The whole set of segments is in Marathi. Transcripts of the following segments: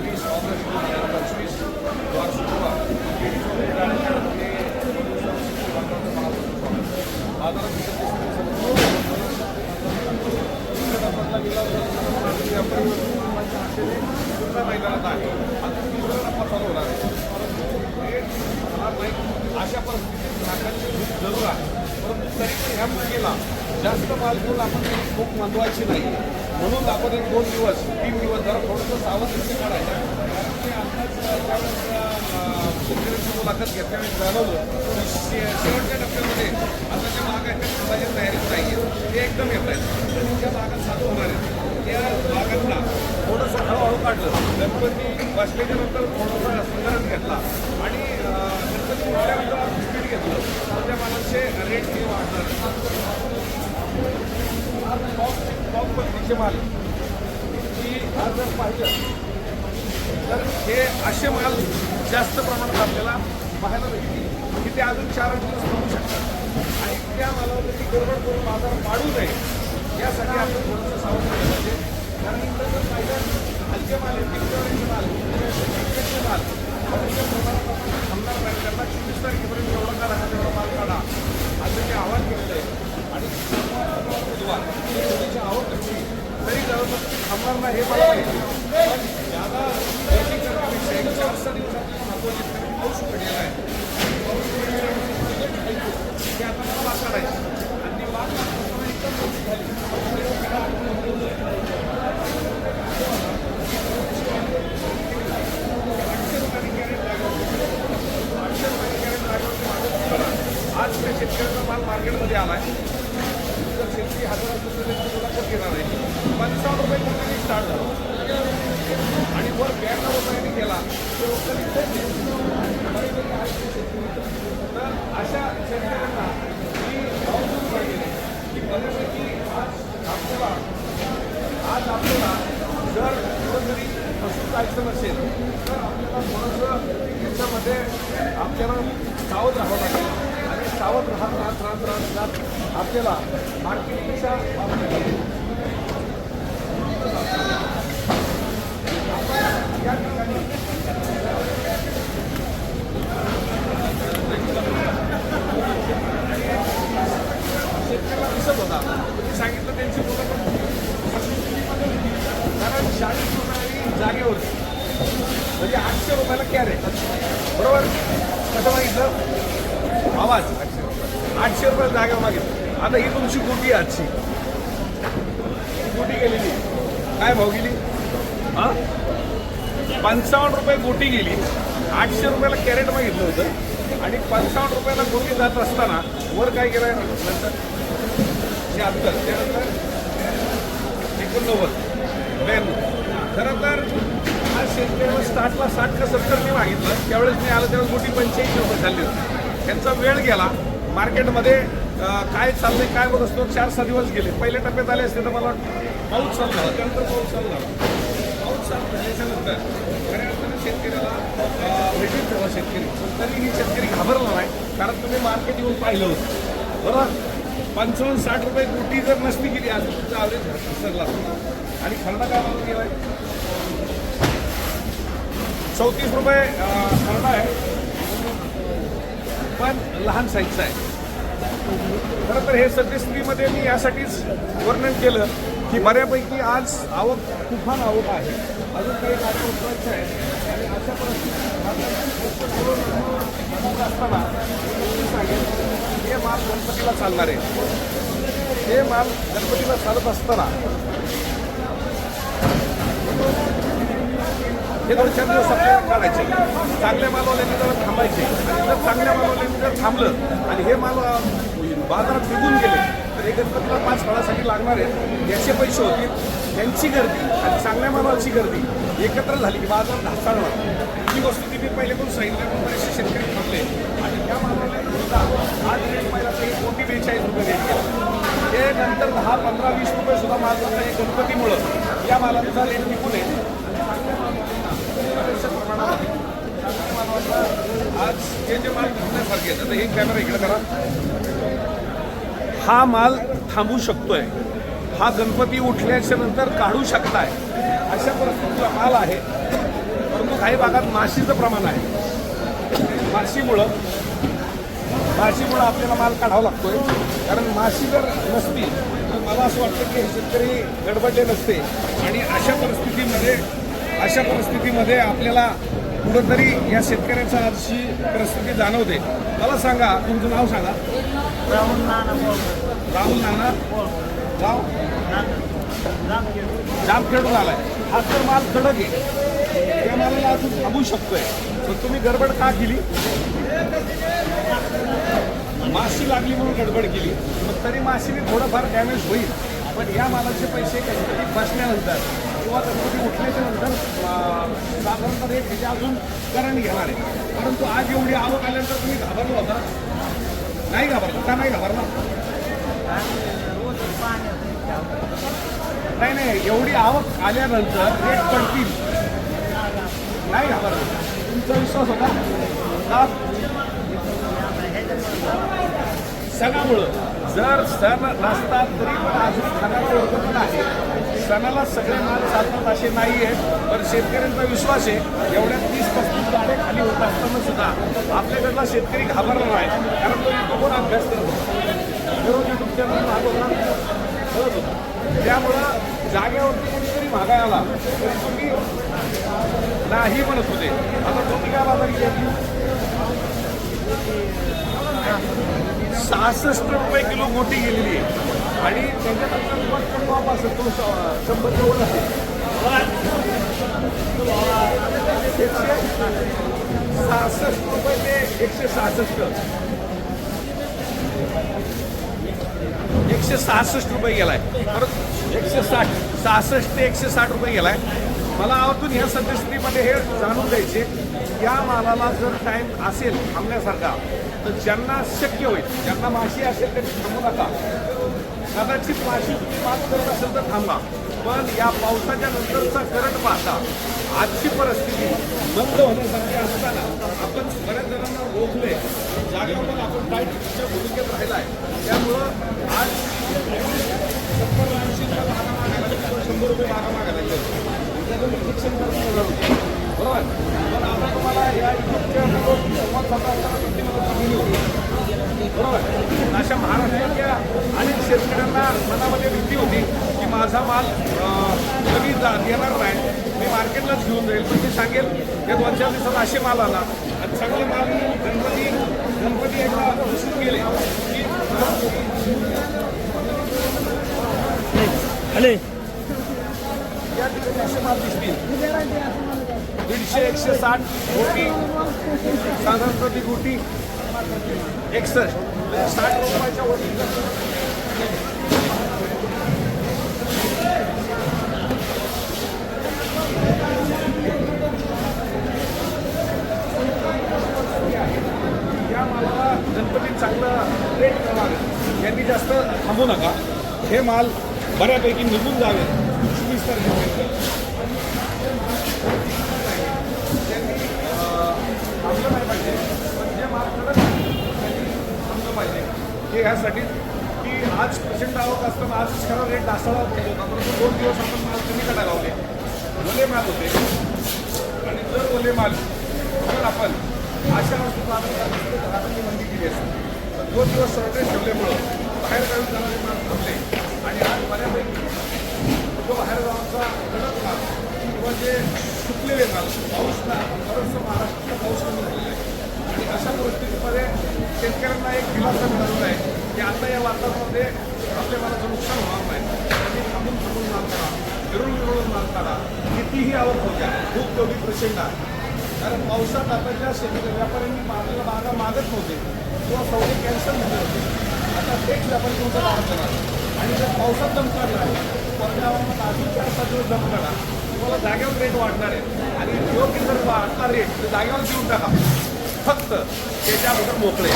वीस ऑगस्ट दोन हजार पंचवीस वार शुक्रवार बाजारात मैदानात आहे आता तिसरा टप्पा चालू होणार आहे हे अशा परिस्थितीत नाकाची जरूर आहे परंतु तरी पण ह्या मुलगीला जास्त माल घेऊन आपण खूप भूक नाही नाही. म्हणून आपण एक दोन दिवस तीन दिवस जरा थोडंसं सावध काढायचं. ते शेतकऱ्यांची मुलाखत घेतल्याने जाणवलं की शे- शेवटच्या टप्प्यामध्ये आता ज्या बागा आहेत त्या तयारीत नाही आहे ते एकदम येत आहेत. आणि ज्या भागात चालू होणार आहेत त्या बागांना थोडंसं हळूहळू काढलं. गणपती बसल्याच्या नंतर थोडंसं संग्रह घेतला. आणि गणपती उठल्यानंतर स्पीड घेतलं. त्या मालाचे रेट हे वाढणार टॉप माल की आज जर पाहिलं तर हे असे माल जास्त प्रमाणात आपल्याला पाहायला मिळतील की ते अजून चार आठ दिवस थांबू शकतात. आणि त्या मालावरती गडबड करून बाजार पाडू नये यासाठी आपण थोडंसं सावध राहिलं पाहिजे. कारण इथं जर पाहिलं हलके माल आहेत मार्केटमध्ये आला आहे जर शेतकरी हज़ार तर त्यांची मुलाखत घेणार आहे. पंचावन्न रुपये स्टार्ट झालं आणि वर ब्याण्णव रुपयांनी केला तर लोकांनी खूप घेतलं. बरेचसे तर अशा शेतकऱ्यांना मी आवर्जून सांगेन की बऱ्यापैकी आज आपल्याला आज आपल्याला जर कुठंतरी फसून जायचं नसेल तर आपल्याला थोडंसं याच्यामध्ये आपल्याला सावध राहावं लागेल आणि सावध राहत राहत राहत राहत राहत आपल्याला मार्केटिंगच्या बाबतीत या ठिकाणी शेतकऱ्याला दिसत होता मी सांगितलं त्यांची मुलं पण कारण चाळीस रुपयानी जागेवरती म्हणजे आठशे रुपयाला कॅरेट बरोबर कसं मागितलं आवाज आठशे रुपये आठशे रुपये जागेवर मागितलं. आता ही तुमची गोटी आहे आजची. गोटी गेलेली. काय भाव गेली? हां? पंचावन्न रुपये गोटी गेली. आठशे रुपयाला कॅरेट मागितलं होतं. आणि पंचावन्न रुपयाला गोटी जात असताना वर काय केलं? नंतर शहात्तर. त्यानंतर एकोणनव्वद. ब्याण्णव खरं तर आज शेतकऱ्याला साठला साठ का सत्तरने मागितलं. त्यावेळेस मी आलं त्यावेळेस गोटी पंच्याऐंशी रुपये झाली होती. त्यांचा वेळ गेला. मार्केटमध्ये काय चाललंय काय होत असतो चार सहा दिवस गेले. पहिल्या टप्प्यात आले असते तर मला वाटतं पाऊस चालला. त्यानंतर पाऊस चालला. पाऊस चालला याच्यानंतर खऱ्या अर्थानं शेतकऱ्याला भेटून ठेवा शेतकरी. तरीही शेतकरी घाबरला नाही. कारण तुम्ही मार्केट येऊन पाहिलं होतं. बरोबर? पंचावन्न साठ रुपये कोटी जर नसती गेली आज तुमचा ॲव्हरेज सरला. आणि खरडा काय भाव गेलाय? चौतीस रुपये खरडा आहे. पण लहान साईजचा आहे. खरं तर हे सद्यस्थितीमध्ये मी यासाठीच वर्णन केलं. की बऱ्यापैकी आज आवक तुफान आवक आहे. अजून काही कार्य उठवायच्या आहे. आणि अशा परिस्थितीत असताना मी सांगेन हे माल गणपतीला चालणार आहे. हे माल गणपतीला चालत असताना हे दोन चार दिवस आपल्याला काढायचे. चांगल्या मालवाल्यांनी जरा थांबायचे. आणि जर चांगल्या मालवाल्यांनी जर थांबलं आणि हे माल बाजारात निघून गेले तर एकत्र पाच फळासाठी लागणार आहेत. याचे पैसे होतील. त्यांची गर्दी आणि चांगल्या मालाची गर्दी एकत्र झाली की बाजार ढासाळणार. ही वस्तू तिथे पहिले पण सांगितलं. पण बरेचसे शेतकरी थांबले. आणि त्या मालाला सुद्धा आज रेट पहिला एक कोटी बेचाळीस रुपये रेट केला ते नंतर दहा पंधरा वीस रुपये सुद्धा माल एक गणपतीमुळं या मालाचा रेट टिकून आहे प्रमाणामध्ये. आज जे जे माल विकण्यासारखे आहेत आता हे कॅमेरा इकडे करा. हा माल थांबू शकतोय. हा गणपती उठल्याच्या नंतर काढू शकताय. अशा परिस्थितीला माल आहे. परंतु काही भागात माशीचं प्रमाण आहे. माशीमुळं माशीमुळं आपल्याला माल काढावा लागतोय. कारण माशी जर नसती तर मला असं वाटतं की हे शेतकरी गडबडले नसते. आणि अशा परिस्थितीमध्ये अशा परिस्थितीमध्ये आपल्याला कुठंतरी या शेतकऱ्यांच्या आजची परिस्थिती जाणवते. मला सांगा तुमचं नाव सांगा. राहुल नाना बोलतो राहुल नाना गाव झाला आलाय हा तर माल कडक आहे त्या मालाला अजून थांबू शकतोय पण तुम्ही गडबड का केली माशी लागली म्हणून गडबड केली मग तरी माशीने थोडंफार डॅमेज होईल पण या मालाचे पैसे कधीकधी बसल्यानंतर किंवा गणपती उठल्याच्या नंतर अं, साधारणतः रेट अजून करंट घेणार आहे परंतु आज एवढी आवक आल्यानंतर तुम्ही घाबरलो होता नाही घाबरला का नाही घाबरला नाही नाही एवढी आवक आल्यानंतर रेट पडतील. नाही घाबरला तुमचा विश्वास होता? का सणामुळं. जर सण नसतात तरी पण अजून खाण्याला आहे. सणाला सगळे माल चालतात असे नाही आहेत पण शेतकऱ्यांचा विश्वास आहे एवढ्या तीस पस्तीस गाड्या खाली होत असताना सुद्धा आपल्याकडला शेतकरी घाबरला नाही कारण तो युट्यूबवर अभ्यास करतो दररोज युट्यूब चॅनल मागवला करत होता. त्यामुळं जागेवरती कोणीतरी मागाय आला तरी तुम्ही नाही म्हणत होते. आता तुम्ही काय बाजार घेतली सहासष्ट रुपये किलो गोटी गेलेली आहे. आणि त्याच्यानंतर पटकन वाप असेल तो श- शंभर जवळ असेल एकशे सहासष्ट रुपये ते एकशे सहासष्ट. एकशे सहासष्ट रुपये गेलाय. परत एकशे साठ सहासष्ट ते एकशे साठ रुपये गेलाय. मला आवर्जून ह्या सद्यस्थितीमध्ये हे जाणून द्यायचे या मालाला जर टाईम असेल थांबण्यासारखा तर ज्यांना शक्य होईल ज्यांना माशी असेल त्यांनी थांबू नका. कदाचित माशी तुम्ही माल करत असेल तर थांबा. पण या पावसाच्या नंतरचा करंट पाहता आजची परिस्थिती बंद होण्यासारखी असताना आपण बऱ्याच जणांना रोखले जागा पण आपण टाईटच्या भूमिकेत राहिला आहे त्यामुळं आज सत्तर रुपये मागा मागायला लागले. किंवा शंभर रुपये मागा मागायला लागले. बरोबर. अशा महाराष्ट्रातल्या अनेक शेतकऱ्यांना मनामध्ये भीती होती की माझा माल कमी येणार नाही. मी मार्केटलाच घेऊन जाईल. पण मी सांगेल या दोन चार दिवसात असे माल आला. आणि चांगले माल गणपती गणपती एकदा दिसून गेले की अले. या ठिकाणी असे माल दिसतील. एकशे एकशे साठ गोटी. साधारणतः प्रति गोटी एकसष्ट. म्हणजे साठ रुपयाच्या वरती. या मालाला गणपतीत चांगलं रेट मिळावं यांनी जास्त थांबू नका. हे माल बऱ्यापैकी निघून जावे. चोवीस तारखेपर्यंत त्यांनी अं, थांबलं नाही पाहिजे पण जे माल कडक आहे, त्यांनी थांबलं पाहिजे हे ह्यासाठी की आज प्रचंड आवक असताना आज खरा रेट ढासळा होत होता परंतु दोन दिवस आपण माल कमी का लावले. ओले माल होते. आणि जर ओले माल जर आपण अशा वस्तू मंदी केली असते तर दोन दिवस सरटे ठेवल्यामुळं बाहेर गावी जाणारे माल थांबले. आणि आज बऱ्यापैकी जो बाहेर गावाचा कडक माल किंवा जे सुकलेले माल पाऊस ना बरंचसं महाराष्ट्राचा पाऊस कमी झालेला आहे. आणि अशा परिस्थितीमध्ये शेतकऱ्यांना एक दिलासा मिळालेला आहे की आता या वातावरणामध्ये आपल्या मालाचं नुकसान होणार नाही त्यांनी थांबून थांबून माल करा विरून विरळून माल काढा कितीही आवक होत्या खूप तेवढी प्रचंड आहे. कारण पावसात आता ज्या शेतकरी व्यापाऱ्यांनी आपल्याला बागा मागत नव्हते किंवा सौदे कॅन्सल झाले होते. आता तेच व्यापारी तुमचा बागा करणार आणि जर पावसात दम काढला परत अजून चार पाच दिवस दमकाडा तुम्हाला जागेवर रेट वाढणार आहे. आणि योग्य जर वाढता रेट तर जागेवर देऊन टाका. फक्त त्याच्याबद्दल मोकळे.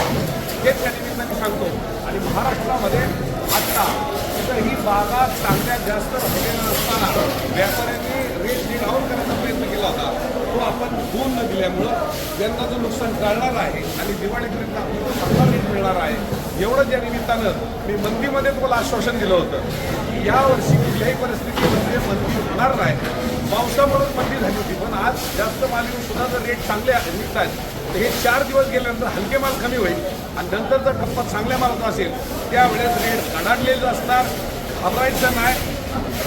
हेच त्या निमित्ताने सांगतो. आणि महाराष्ट्रामध्ये आता तिथं ही बागा चांगल्यात जास्त राहिलेल्या असताना व्यापाऱ्यांनी रेट जी डाऊन करण्याचा प्रयत्न केला होता. तो आपण होऊन न दिल्यामुळं यंदाचं नुकसान टळणार आहे आणि दिवाळीपर्यंत आपल्याला चांगला रेट मिळणार आहे एवढंच या निमित्तानं मी मंदीमध्ये तुम्हाला आश्वासन दिलं होतं. की यावर्षी कुठल्याही परिस्थितीमध्ये मंदी होणार नाही. पावसामुळे मंदी झाली होती पण आज जास्त माल येऊन सुद्धा जर रेट चांगले निघत आहेत तर हे चार दिवस गेल्यानंतर हलके माल कमी होईल आणि नंतर जर टप्पा चांगल्या मालाचा असेल त्यावेळेस रेट अडाडलेलं असणार घाबरायचं नाही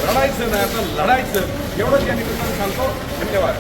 रडायचं नाही तर लढायचं. एवढंच या निमित्तानं सांगतो. धन्यवाद.